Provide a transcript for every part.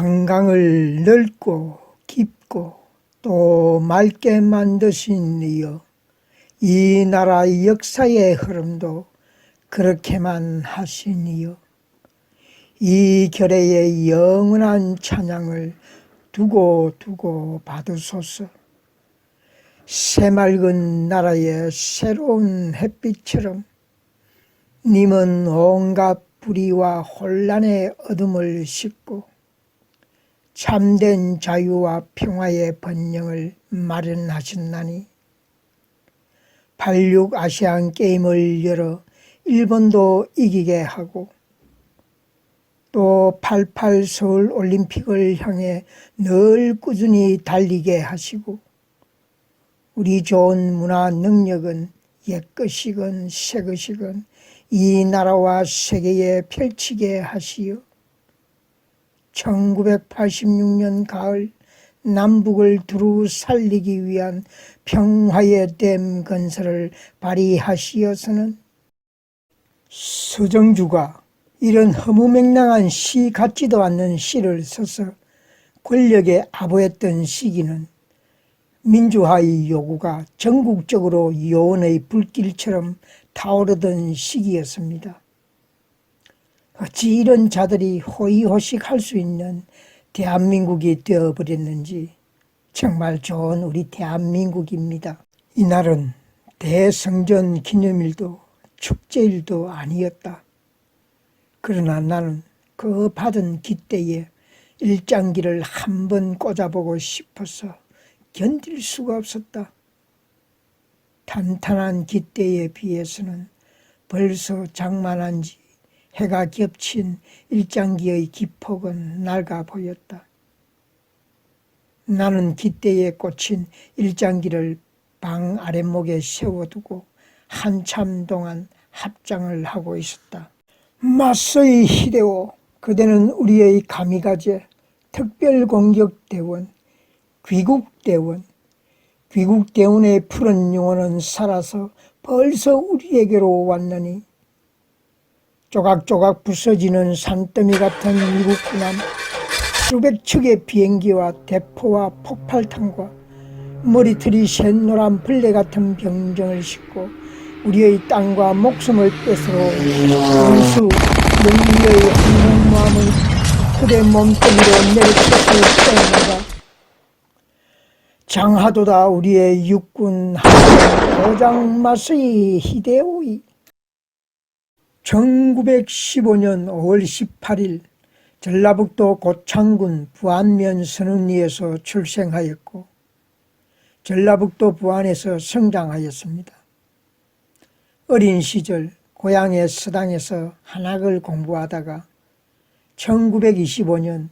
한강을 넓고 깊고 또 맑게 만드신 이여 이 나라의 역사의 흐름도 그렇게만 하시니요. 이 결의의 영원한 찬양을 두고 두고 받으소서. 새맑은 나라의 새로운 햇빛처럼 님은 온갖 불의와 혼란의 어둠을 씻고 참된 자유와 평화의 번영을 마련하셨나니. 86 아시안 게임을 열어 일본도 이기게 하고 또 88 서울 올림픽을 향해 늘 꾸준히 달리게 하시고 우리 좋은 문화 능력은 옛것이건 새것이건 이 나라와 세계에 펼치게 하시어 1986년 가을 남북을 두루 살리기 위한 평화의 댐 건설을 발의하시어서는 서정주가 이런 허무맹랑한 시 같지도 않는 시를 써서 권력에 아부했던 시기는 민주화의 요구가 전국적으로 요원의 불길처럼 타오르던 시기였습니다. 어찌 이런 자들이 호의호식 할 수 있는 대한민국이 되어버렸는지 정말 좋은 우리 대한민국입니다. 이날은 대성전 기념일도 축제일도 아니었다. 그러나 나는 그 받은 기대에 일장기를 한 번 꽂아보고 싶어서 견딜 수가 없었다. 탄탄한 기대에 비해서는 벌써 장만한 지 해가 겹친 일장기의 기폭은 낡아 보였다. 나는 기대에 꽂힌 일장기를 방 아랫목에 세워두고 한참 동안 합장을 하고 있었다. 마서이 히데오, 그대는 우리의 가미가제, 특별공격대원, 귀국대원, 귀국대원의 푸른 영혼은 살아서 벌써 우리에게로 왔느니 조각조각 부서지는 산더미 같은 미국 군함, 수백 척의 비행기와 대포와 폭발탄과 머리털이 샛노란 벌레 같은 병정을 싣고 우리의 땅과 목숨을 뺏으러 원수 영리의 항공모함을 그대 몸뚱이로 내리쳤을 때마다. 장하도다 우리의 육군 하장 도장 마스이 히데오이 1915년 5월 18일 전라북도 고창군 부안면 선운리에서 출생하였고 전라북도 부안에서 성장하였습니다. 어린 시절 고향의 서당에서 한학을 공부하다가 1925년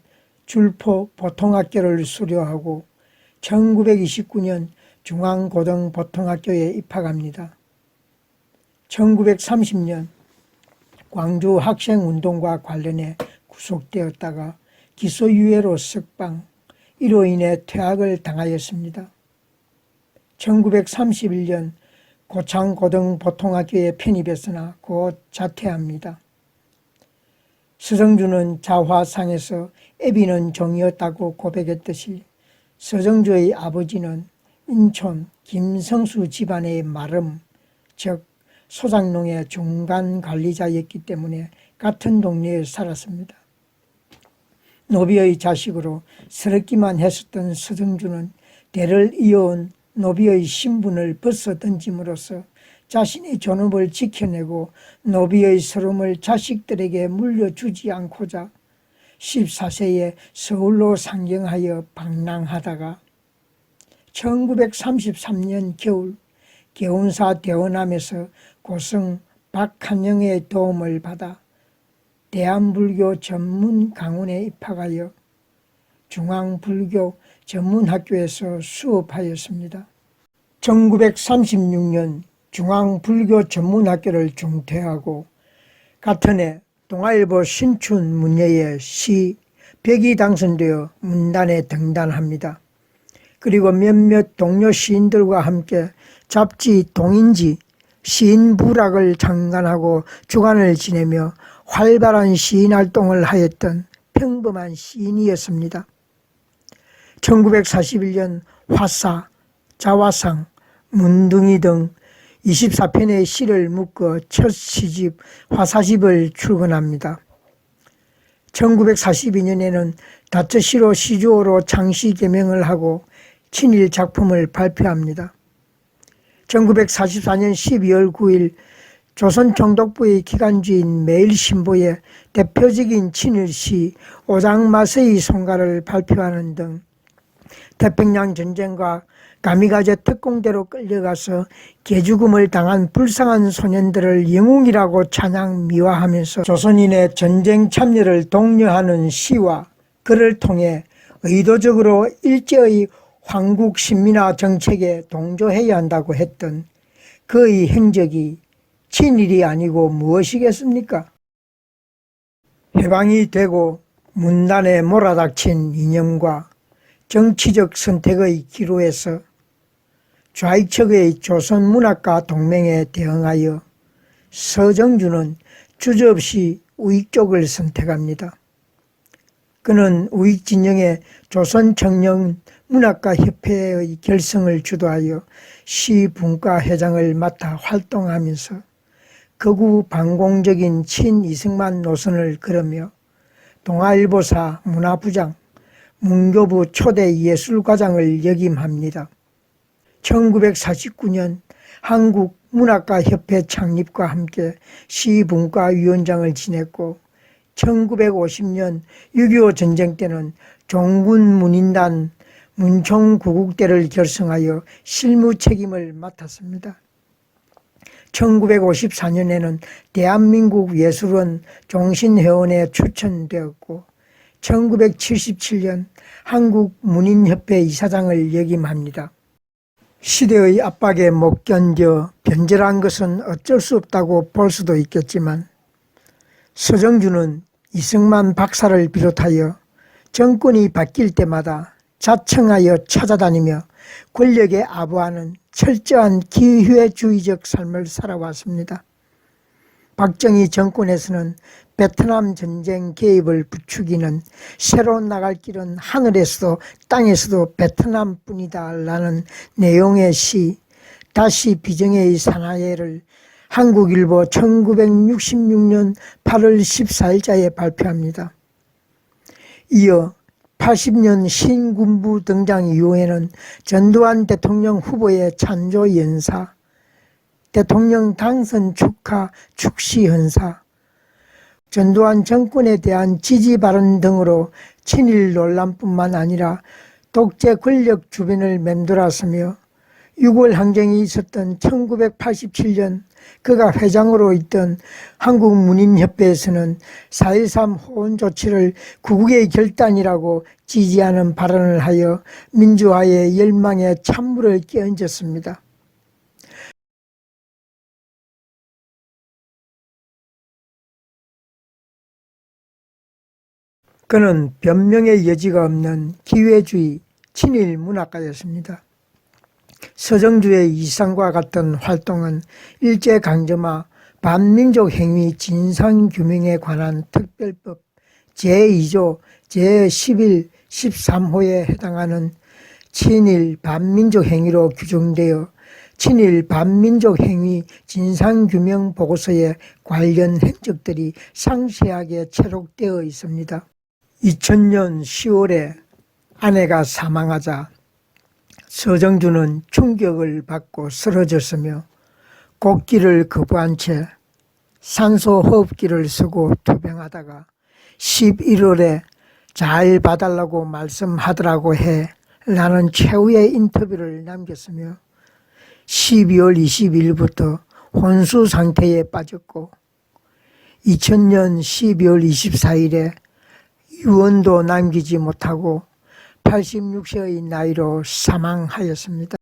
줄포 보통학교를 수료하고 1929년 중앙고등보통학교에 입학합니다. 1930년 광주 학생운동과 관련해 구속되었다가 기소유예로 석방, 이로 인해 퇴학을 당하였습니다. 1931년 고창고등보통학교에 편입했으나 곧 자퇴합니다. 서정주는 자화상에서 애비는 종이었다고 고백했듯이 서정주의 아버지는 인천 김성수 집안의 마름, 즉 소장농의 중간 관리자였기 때문에 같은 동네에 살았습니다. 노비의 자식으로 서럽기만 했었던 서정주는 대를 이어온 노비의 신분을 벗어 던짐으로써 자신의 존엄을 지켜내고 노비의 서름을 자식들에게 물려주지 않고자 14세에 서울로 상경하여 방랑하다가 1933년 겨울 개운사 대원암에서 고성 박한영의 도움을 받아 대한불교 전문 강원에 입학하여 중앙불교 전문학교에서 수업하였습니다. 1936년 중앙불교 전문학교를 중퇴하고 같은 해 동아일보 신춘 문예의 시 100이 당선되어 문단에 등단합니다. 그리고 몇몇 동료 시인들과 함께 잡지 동인지 시인부락을 창간하고 주간을 지내며 활발한 시인 활동을 하였던 평범한 시인이었습니다. 1941년 화사, 자화상, 문둥이 등 24편의 시를 묶어 첫 시집 화사집을 출간합니다. 1942년에는 다처시로 시조로 창시 개명을 하고 친일 작품을 발표합니다. 1944년 12월 9일 조선 총독부의 기관지인 매일신보에 대표적인 친일시 오장마서의 송가를 발표하는 등 태평양 전쟁과 가미가제 특공대로 끌려가서 개죽음을 당한 불쌍한 소년들을 영웅이라고 찬양 미화하면서 조선인의 전쟁 참여를 독려하는 시와 글을 통해 의도적으로 일제의 황국 신민화 정책에 동조해야 한다고 했던 그의 행적이 친일이 아니고 무엇이겠습니까? 해방이 되고 문단에 몰아닥친 이념과 정치적 선택의 기로에서 좌익측의 조선문학과 동맹에 대응하여 서정주는 주저없이 우익 쪽을 선택합니다. 그는 우익 진영의 조선 청년 문학가 협회의 결성을 주도하여 시분과 회장을 맡아 활동하면서 극우 반공적인 친이승만 노선을 걸으며 동아일보사 문화부장, 문교부 초대 예술과장을 역임합니다. 1949년 한국 문학가 협회 창립과 함께 시분과 위원장을 지냈고 1950년 6.25 전쟁 때는 종군 문인단 문총구국대를 결성하여 실무 책임을 맡았습니다. 1954년에는 대한민국 예술원 종신회원에 추천되었고 1977년 한국문인협회 이사장을 역임합니다. 시대의 압박에 못 견뎌 변절한 것은 어쩔 수 없다고 볼 수도 있겠지만 서정주는 이승만 박사를 비롯하여 정권이 바뀔 때마다 자청하여 찾아다니며 권력에 아부하는 철저한 기회주의적 삶을 살아왔습니다. 박정희 정권에서는 베트남 전쟁 개입을 부추기는 새로 나갈 길은 하늘에서도 땅에서도 베트남뿐이다 라는 내용의 시 다시 비정의 사나이를 한국일보 1966년 8월 14일자에 발표합니다. 이어 80년 신군부 등장 이후에는 전두환 대통령 후보의 찬조 연사, 대통령 당선 축하 축시 헌사, 전두환 정권에 대한 지지 발언 등으로 친일 논란뿐만 아니라 독재 권력 주변을 맴돌았으며 6월 항쟁이 있었던 1987년 그가 회장으로 있던 한국문인협회에서는 4.13 호원 조치를 구국의 결단이라고 지지하는 발언을 하여 민주화의 열망에 찬물을 끼얹었습니다. 그는 변명의 여지가 없는 기회주의 친일 문학가였습니다. 서정주의 이상과 같은 활동은 일제강점화 반민족 행위 진상규명에 관한 특별법 제2조 제11, 13호에 해당하는 친일 반민족 행위로 규정되어 친일 반민족 행위 진상규명 보고서에 관련 행적들이 상세하게 체록되어 있습니다. 2000년 10월에 아내가 사망하자 서정주는 충격을 받고 쓰러졌으며 곡기를 거부한 채 산소 호흡기를 쓰고 투병하다가 11월에 잘 봐달라고 말씀하더라고 해 라는 최후의 인터뷰를 남겼으며 12월 20일부터 혼수 상태에 빠졌고 2000년 12월 24일에 유언도 남기지 못하고 86세의 나이로 사망하였습니다.